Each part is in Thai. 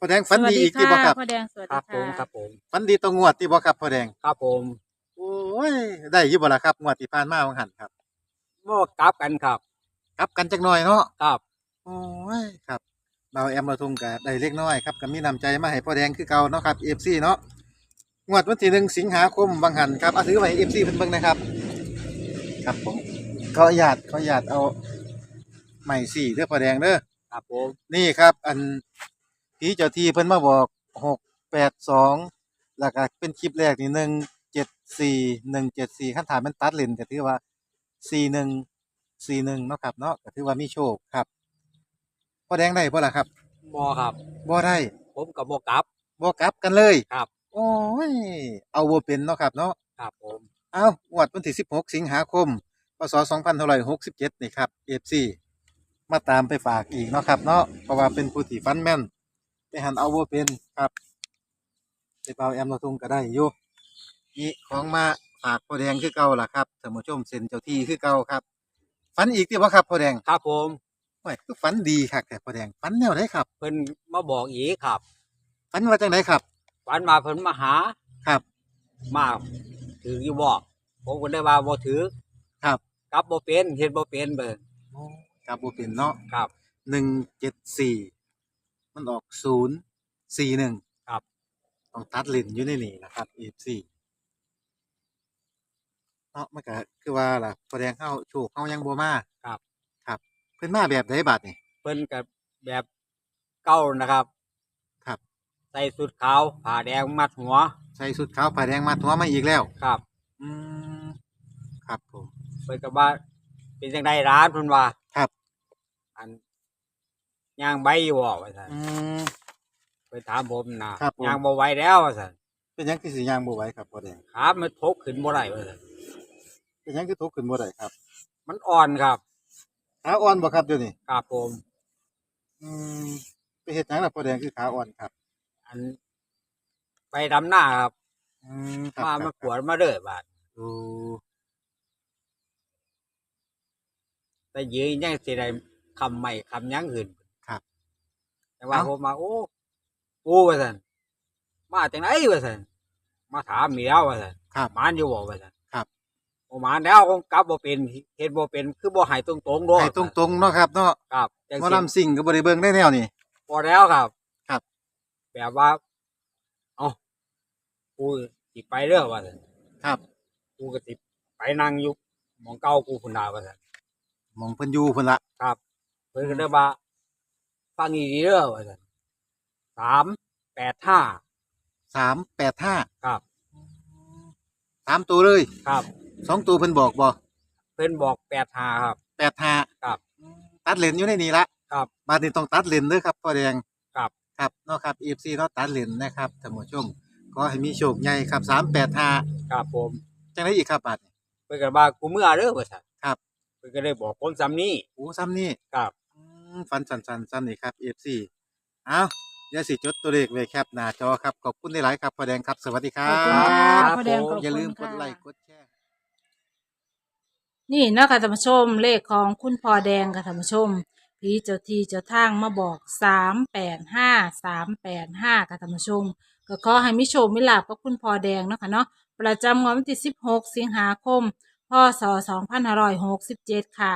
พ่อแดงฝันดีอีกที่บ่ครับพ่อแดงสวัสคดีรับผมค่ะครับผมฝันดีตรงงวดที่บ่ครับพ่อแดงครับผมโอ้ยได้อยู่บ่ล่ะครับงวดที่ผ่านมาของหันครับบ่กลับกันครับกลับกันจักหน่อยเนาะครับโอ้ยครับเราแอมเราทุงก็ได้เล็กน้อยครับก็มีน้ำใจมาให้พ่อแดงคือเก่าเนาะครับ FC เนาะงวดวันที่หนึ่งสิงหาคมบางหันครับเอาถือไว้ FC เพิ่นเบิ่งนะครับ ครับผมขออนุญาตขออนุญาตเอาใหม่สี่เด้อพ่อแดงเด้อครับผมนี่ครับ อัน ผีเจ้าที่เพิ่นมาบอกหกแปดสองแล้วก็เป็นคลิปแรกนี่หนึ่งเจ็ดสี่หนึ่งเจ็ดสี่ขั้นฐานมันตัดเลนก็ถือว่าสี่หนึ่งสี่หนึ่งเนาะครับเนาะก็ถือว่ามีโชคครับพ่อแดงได้พ่อละครับบ่ครับ บ่ได้ผมกับบ่กลับ บ่กลับกันเลยครับ โอ้ยเอาบ่เป็นเนาะครับเนาะ ครับผม เอางวดวันที่สิบหกสิงหาคม พศสองพันหกสิบเจ็ดนี่ครับเอฟซีมาตามไปฝากอีกเนาะครับเนาะ เพราะว่าเป็นผู้ที่ฟันแม่น ไปหันเอาบ่เป็นครับไปเป่าแอมเราทุงก็ได้อยู่นี่ของมาฝากพ่อแดงคือเก่าล่ะครับท่านผู้ชมเซ็นเจ้าที่คือเก่าครับฝันอีกที่ว่าครับพ่อแดงครับผมโอ้ยคือฝันดีครับแต่พ่อแดงฝันแนวไหนครับเพิ่นมาบอกอีกครับฝันว่าจังไดครับฝันมาเพิ่นมาหาครับ มาถืออยู่บ่ผมก็ได้ว่าบ่ถือครับกลับบ่เป็นเฮ็ดบ่เป็นเบิ่งกับบ่เป็นเนาะครับหนึ่งเจ็ดสี่ มันออกศูนย์สี่หนึ่งครับ ต้องตัดเลนอยู่ในนี่นะครับเอฟซีเนาะมันก็คือว่าล่ะแสดงเข้าโชคเข้ายังบัวมาครับ ครับ เพิ่นมาแบบไดบัดนี่เพิ่นก็แบบเก่านะครับ ครับ ใส่สุดขาวผ้าแดงมัดหัว ใส่สุดขาวผ้าแดงมาทัวมาอีกแล้ว ครับ อืมครับผม เพิ่นก็ว่าเป็นจังไดร้านเพิ่นว่าครับ อัน ย่างใบอยู่บ่ว่าซั่นอืม ไปถามผมนะครับผม ย่างบ่ไหวแล้วว่าซั่นเป็นหยังคือสิยางบ่ไหวครับพ่อแดงขามันทกขึ้นบ่ได้ว่าซั่นเป็นหยังคือทุกข์ขึ้นบ่ได้ครับมันอ่อนครับขาอ่อนบ่ครับเดี๋ยวนี้ครับผม อืมไปเฮ็ดหยังล่ะพ่อแดงคือขาอ่อนครับอัน ไปดำหน้าครับอืมครับมาคมารับขวดมาเด้อบาดโอ้แต่ยืนยังสิได้คำใหม่คำหยังอื่นครับ แต่ว่าเอ้า ผมมาโอ้กูว่าซั่นมาจังไดว่าซั่นมาถามเมียว่าซั่นครับ หมานอยู่บ่ว่าซั่นครับ โอ้หมานแล้วคงกลับบ่เป็นเฮ็ดบ่เป็นคือบ่ให้ตรงๆโดให้ตรงๆเนาะครับเนาะครับจังหมอสิลำสิ่งก็บริเบิงได้แนวนี่พอแล้วครับครับ แบบว่า เอากูสิไปเรื่อว่าซั่นครับกูก็สิไปนั่งอยู่หมองเก่ากูพุ่นดาว่าซั่นมองเพิ่นอยู่เพิ่นละ ครับเพิ่นก็ได้ว่า ฟังดีๆเด้อว่าซั่นสามแปดห้าสามแปดห้าครับ สามตัวเลยครับสองตัวเพิ่นบอกบ่เพิ่นบอกแปดห้าครับ แปดห้าครับตัดเลนอยู่ในนี่ละครับบาดนี้ต้องตัดเลนเด้อครับพ่อแดงครับ ครับเนาะครับเอฟซีเนาะตัดเลนนะครับท่านผู้ชมขอให้มีโชคใหญ่ครับสามแปดห้าครับผมจังไดอีกครับบาดนี้เพิ่นก็ว่ากูเมื่อเด้อว่าซั่นครับ เพิ่นก็ได้บอกคนซ้ำนี้โอ้ซ้ำนี่ครับอืม ฟันสันสันๆซ้ำนี่ครับเอฟซีเอาเดี๋ยวสิจดตัวเลขไว้แคปหน้าจอครับ ขอบคุณหลายๆครับพ่อแดงครับ สวัสดีครัขอบคุณบค่ะครับพ่อแดงผมขอบอย่าลืคุมณกดไลค์กค่ะดแชร์ นี่นะคะท่านผู้ชมเลขของคุณพ่อแดงค่ะท่านผู้ชมผีเจ้าที่เจ้าทางมาบอกสามแปดห้าสามแปดห้าค่ะท่านผู้ชม ก็ขอให้มิโชคมิลาบกับคุณพ่อแดงเนาะค่ะเนาะประจำงวดวันที่สิบหกสิงหาคม พศสองพันห้าร้อยหกสิบเจ็ดค่ะ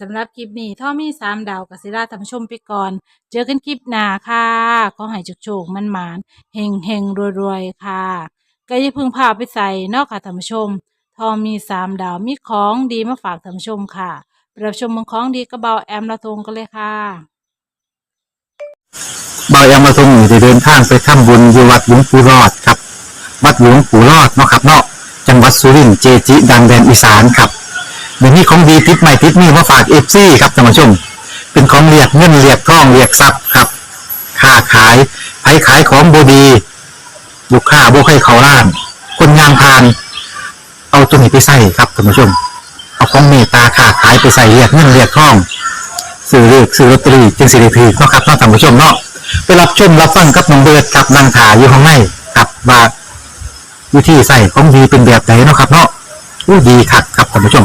สำหรับคลิปนี้ท่อมีสามดาวกับศิลาท่านผู้ชมไปก่อน เจอกันคลิปหน้าค่ะขอให้จุกโชคมันหมานเฮงเฮงรวยๆ ค่ะก็อย่าพึ่งพาไปใส่เนอกค่ะท่านผู้ชมทอมีสามดาวมีของดีมาฝากท่านผู้ชมค่ะไปรับชมเมืองของดีกระเบาแอมละทงกันเลยค่ะบายามาทงอยู่ได้เดินทางไปทำบุญอยู่วัดหลวงปู่รอดครับ วัดหลวงปู่รอดเนาะครับเนาะจังหวัดสุรินทร์เจจิดังแดนอีสานครับ เดี๋ยวนี้ของดีติดใหม่ติดนี่มาฝากเอฟซีครับท่านผู้ชม เป็นของเรียกเงินเรียกทองเรียกทรัพย์ครับค้าขายไผขายของบดีลูกค้าบ่ให้เขาล้าน คนงานพาน เอาตัวนี้ไปใส่ครับท่านผู้ชม เอาของเมตตาค้าขายไปใส่เรียกเงินเรียกทองซื้อเลือกซื้อลอตเตอรี่จึงสิริพีเนาะครับเนาะท่านผู้ชมเนาะไปรับชมรับฟังกับน้องเบิร์ดกับนางถาอยู่ข้างในกับว่าวิธีใส่ของดีเป็นแบบไหนเนาะครับเนาะอู้ดีคักครับท่านผู้ชม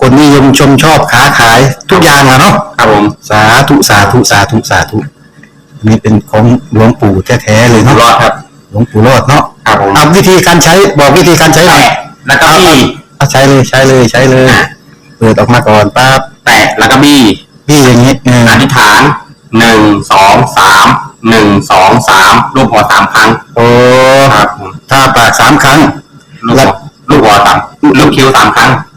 คนนิยมชมชอบค้าขายทุกอย่างอะเนาะครับผมสาธุสาธุสาธุสาธุอันนี้เป็นของหลวงปู่แท้ๆเลยอยู่เนาะรอดครับ หลวงปู่รอดเนาะครับผมเอาวิธีการใช้บอกวิธีการใช้หน่อยแตะแล้วก็บี้เอาใช้เลยใช้เลยใช้เลยเปิดออกมาก่อนปั๊บแตะแล้วก็บี้พี่อย่างนี้เอออธิษฐานหนึ่งสองสามหนึ่งสองสามรูปหัวสามครั้งโอ้ครับผมถ้าปากสามครั้ง ลูกหัวลูกหัวสามลูกคิ้วสามครั้ง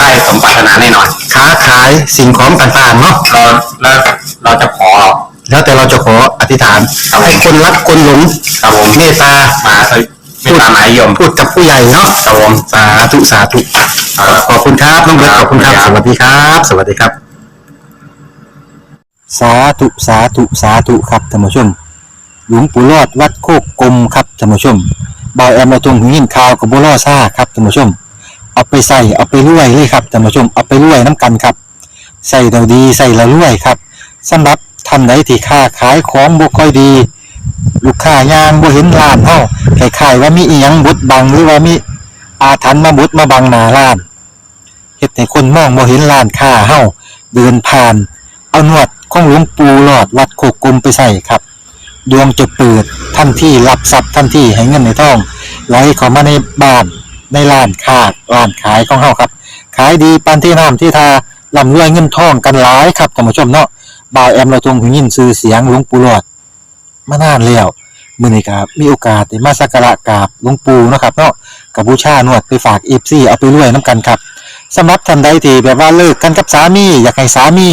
ได้สมปรารถนาแน่นอนค้าขายสิ่งของต่างๆเนาะเราแล้วเราจะขอ แล้วแต่เราจะขออธิษฐานให้คนรักคนหลงครับผมเมตตามาไม่ตามหมายยมพูดกับผู้ใหญ่เนาะครับผม สาธุสาธุขอบคุณครับน้องเบิร์ตขอบคุณครับสวัสดีครับ สวัสดีครับ สาธุสาธุสาธุครับท่านผู้ชม หลวงปู่รอดวัดโคกกลมครับท่านผู้ชมบอยแอมมาตรงหยินข่าวกับบัวล่อซ่าครับท่านผู้ชม เอาไปใส่เอาไปรวยเลยครับท่านผู้ชมเอาไปรวยน้ำกันครับใส่เราดีใส่เรารวยครับสำหรับท่านใดที่ค้าขายของบ่ค่อยดี ลูกค้ายางบ่เห็นร้านเฮาคล้ายๆว่ามีอีหยังบดบังหรือว่ามีอาถรรพ์มาบดมาบังหน้าร้านเฮ็ดให้คนมองบ่เห็นร้านค้าเฮาเดินผ่าน เอาหนวดของหลวงปู่หลอดวัดโคกกลมไปใส่ครับดวงจะเปิดทันที่รับทรัพย์ทันที่ให้เงินในท้องไหลเข้ามาในบ้าน ในร้านค้าร้านขายของเฮาครับ ขายดีปานที่น้ำที่ทาร่ำรวยเงินทองกันหลายครับท่านผู้ชมเนาะบ่าวแอมเราทรงหูยินชื่อเสียงหลวงปู่หลอดมานานแล้วมื้อนี้ครับมีโอกาสได้มาสักการะกราบหลวงปู่เนาะครับเนาะกับบูชานวดไปฝาก FC เอาไปรวยน้ำกันครับสำหรับท่านใดที่แบบว่าเลิกกันกับสามี อยากให้สามี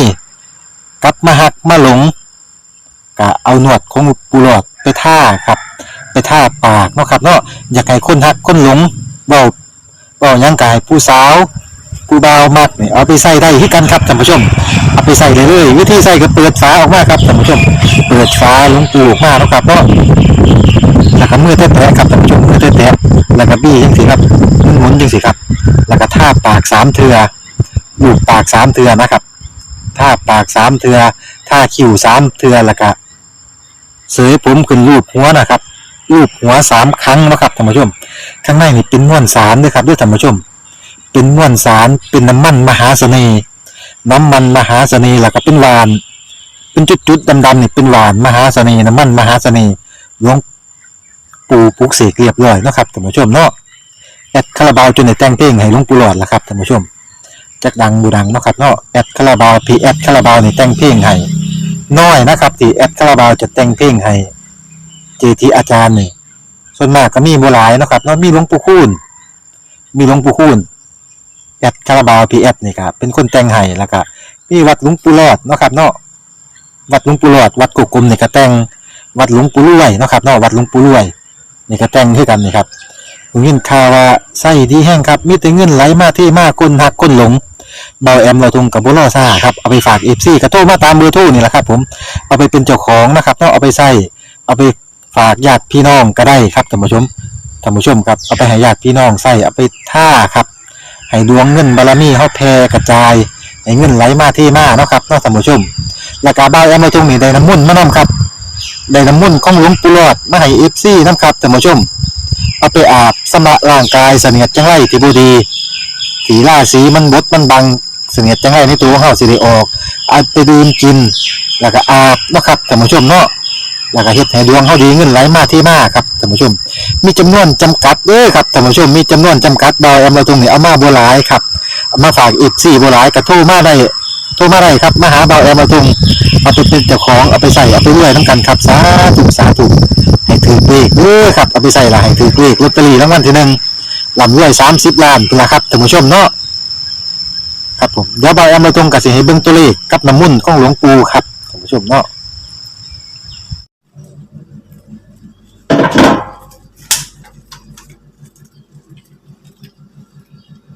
กลับมาหักมาหลงก็เอาหนวดของหลวงปู่หลอดไปท่าครับ ไปท่าปากเนาะครับเนาะอยากให้คนหักคนหลง เบาเบายังกายผู้สาวผู้บ่ามากเนี่ยเอาไปใส่ได้ที่กันครับท่านผู้ชม เอาไปใส่เลยเลยวิธีใส่ก็เปิดฝาออกมาครับท่านผู้ชม เปิดฝาลงปูออกมาแล้วครับเนาะแล้วก็มือแตะๆครับท่านผู้ชมมือแตะๆแล้วก็บี้จังสิครับหมุนๆจังสิครับ แล้วก็ท่าปากสามเทือลูบปากสามเทือนะครับท่าปากสามเทือท่าคิ้วสามเทือแล้วก็เสยผมขึ้นรูปหัวนะครับรูปหัวสามครั้งนะครับท่านผู้ชม ข้างในนี่เป็นมวนสารด้วยครับด้วยท่านผู้ชม เป็นมวนสารเป็นน้ำมันมหาเสน่ห์น้ำมันมหาเสน่ห์แล้วก็เป็นหวาน เป็นจุดๆดำๆนี่เป็นหวานมหาเสน่ห์น้ำมันมหาเสน่ห์หลวงปู่ปลุกเสกเรียบร้อยนะครับท่านผู้ชมเนาะแอดคาราบาวจนในแต่งเพลงให้หลวงปู่หลอดละครับท่านผู้ชมจักดังบูดังเนาะครับเนาะแอดคาราบาวพีแอดคาราบาวนี่แต่งเพลงให้น้อยนะครับที่แอดคาราบาวจะแต่งเพลงให้เจทีอาจารย์นี่ ส่วนมากก็มีบัวหลายนะครับเนาะมีหลวงปู่คูณมีหลวงปู่คูณแอดคาราบาวพีแอดนี่ครับเป็นคนแต่งให้แล้วก็มีวัดหลวงปู่รอดนะครับเนาะวัดหลวงปู่รอดวัดกุกกลมนี่ก็แต่งวัดหลวงปู่รวยนะครับเนาะวัดหลวงปู่รวยนี่ก็แต่งคือกันนี่ครับผมยินข่าว่าไส้ดีแห้งครับมีแต่เงินไหลมาที่มาคนหักคนหลงเบาแอมเราทงกับบุรอซ่าครับเอาไปฝากเอฟซีกระโทรมาตามเบอร์โทรนี่แหละครับผมเอาไปเป็นเจ้าของนะครับเนาะเอาไปใส่เอาไป ฝากญาติพี่น้องก็ได้ครับท่านผู้ชมท่านผู้ชมครับเอาไปให้ญาติพี่น้องใส่เอาไปท่าครับให้ดวงเงินบารมีเฮาแผ่กระจายให้เงินไหลมาเทมาเนาะครับเนาะท่านผู้ชมแล้วก็บ่าวแอมมาตรงนี้ได้น้ำมุ่นมานํครับได้น้ำมุ่นของหลวงปู่หลอดมาให้ FC นํครับท่านผู้ชม เอาไปอาบสำระร่างกายเสนียดจังไรที่บ่ดีสีล่าสีมันบดมันบังเสนียดจังไรในตัวของเฮาสิได้ออกเอาไปดื่มกินแล้วก็อาบเนาะครับท่านผู้ชมเนาะ แล้วก็เฮ็ดให้ดวงเฮาดีเงินไหลมาเทมาครับท่านผู้ชม มีจำนวนจำกัดเด้อครับท่านผู้ชมมีจำนวนจำกัดดอยเอามาตรงนี้เอามาบัวหลายครับมาฝากอีกสี่บัวหลายกระทู้มาได้โทรมาได้ครับมาหาเบาแอมมาตุงเอาไปเป็นเจ้าของเอาไปใส่เอาไปเรื่อยน้ำกันครับสาธุสาธุให้ถือเลขเด้อครับเอาไปใส่ละให้ถือเลขลอตเตอรี่รางวัลที่หนึ่งลำรวยสามสิบล้านเป็นละครับท่านผู้ชมเนาะครับผมเดี๋ยวเบาแอมมาตุงกับสิให้เบิ่งตัวเลขกับน้ำมุ่นของหลวงปู่ครับท่านผู้ชมเนาะ